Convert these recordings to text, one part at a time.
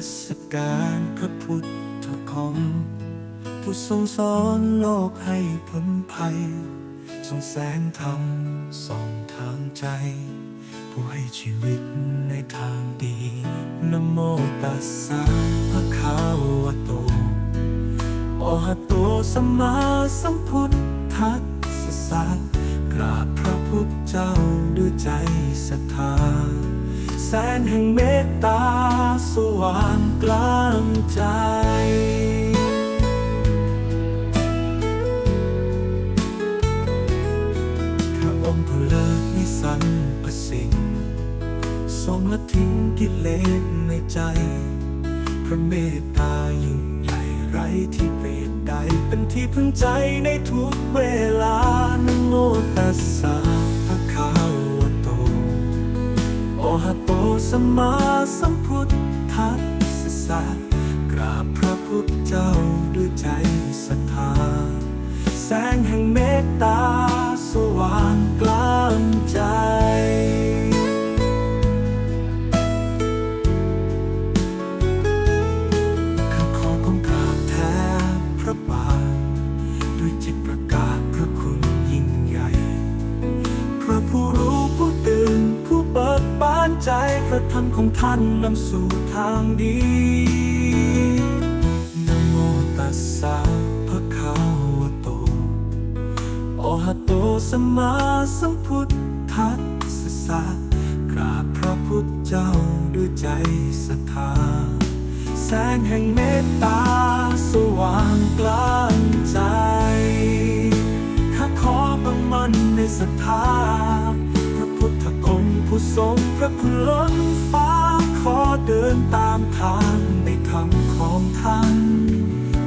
มัสการพระพุทธของผู้ทรงสอนโลกให้พ้นภัย ทรงแสงธรรมส่องทางใจ ผู้ให้ชีวิตในทางดีนะโมตัสสะภะคะวะโตโอหะโตสัมมาสัมพุทธัสสะกราบพระพุทธเจ้าด้วยใจศรัทธา แสนแห่งเม ว่างกลางใจพระองค์ผู้เลิศนิสันประสิงทรงละทิ้งกิเลสในใจ พระเมตตายิ่งใหญ่ไร้ที่เปรียบใดเป็นที่พึ่งใจในทุกเวลานโมตัสสะภะคะวะโต โอหะโตสัมมาสัมพุทธ สสะกราบพระพุทธเจ้าด้วยใจศรัทธา แสงแห่งเมตตาสว่างกลางใจ ใจพระธรรมของท่านนำสู่ทางดีนโมตัสสะภะคะวะโตโอหะโตสมมาสัมพุทธัสสะกราบพระพุทธเจ้าด้วยใจศรัทธา แสงแห่งเมตตาสว่างกลางใจข้าขอบังมันในศรัทธา ทรงพระคุณล้นฟ้าขอเดินตามทางในธรรมของท่าน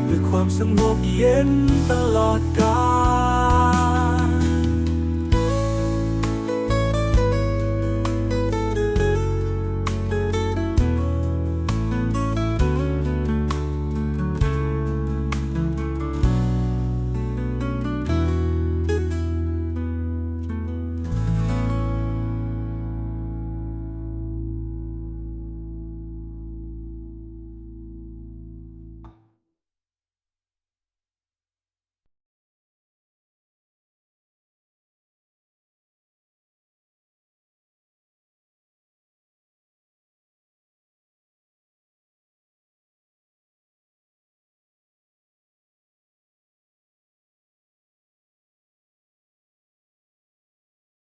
ด้วยความสงบเย็นตลอดกาล